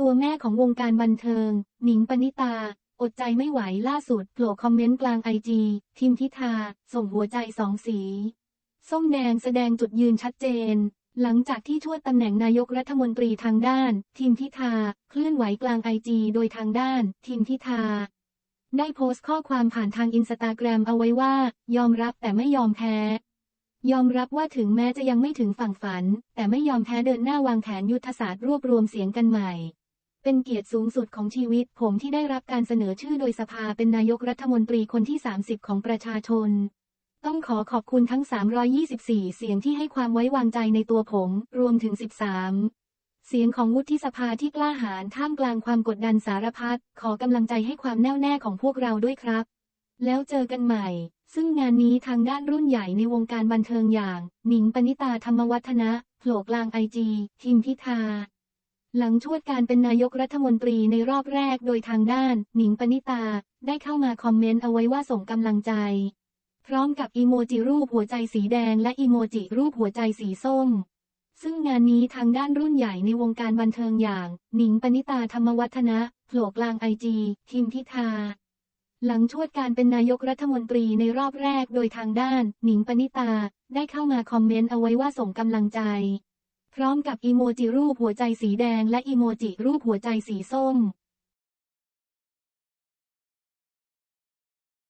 ตัวแม่ของวงการบันเทิง หนิงปณิตา อดใจไม่ไหวล่าสุดโผล่คอมเมนต์กลางไอจีทิมทิทาส่งหัวใจสองสี ส้มแดงแสดงจุดยืนชัดเจน หลังจากที่ชวดตำแหน่งนายกรัฐมนตรีทางด้านทีมทิทาเคลื่อนไหวกลางไอจีโดยทางด้านทีมทิทาได้โพสต์ข้อความผ่านทางอินสตาแกรมเอาไว้ว่า ยอมรับแต่ไม่ยอมแพ้ยอมรับว่าถึงแม้จะยังไม่ถึงฝั่งฝัน แต่ไม่ยอมแพ้เดินหน้าวางแผนยุทธศาสตร์รวบรวมเสียงกันใหม่ เป็นเกียรติสูงสุดของชีวิตผมที่ได้รับการเสนอชื่อโดยสภาเป็นนายกรัฐมนตรีคนที่ 30 ของประชาชน ต้องขอขอบคุณทั้ง 324 เสียงที่ให้ความไว้วางใจในตัวผม รวมถึง 13 เสียงของวุฒิสภาที่กล้าหาญท่ามกลางความกดดันสารพัด ขอกำลังใจให้ความแน่วแน่ของพวกเราด้วยครับ แล้วเจอกันใหม่ ซึ่งงานนี้ทางด้านรุ่นใหญ่ในวงการบันเทิงอย่าง หนิงปณิตาธรรมวัฒนะโผล่กลางไอจีทิมพิธา หลังชวดการเป็นนายกรัฐมนตรีในรอบแรกโดยทางด้าน หนิงปณิตา ได้เข้ามาคอมเมนต์เอาไว้ว่าส่งกำลังใจ พร้อมกับอีโมจิรูปหัวใจสีแดงและอีโมจิรูปหัวใจสีส้ม ซึ่งงานนี้ทางด้านรุ่นใหญ่ในวงการบันเทิงอย่าง หนิงปณิตาธรรมวัฒนะโผล่กลางไอจีทิมพิธาหลังชวดการเป็นนายกรัฐมนตรีในรอบแรกโดยทางด้าน หนิงปณิตา ได้เข้ามาคอมเมนต์เอาไว้ว่าส่งกำลังใจ พร้อมกับอีโมจิรูปหัวใจสีแดงและอีโมจิรูปหัวใจสีส้ม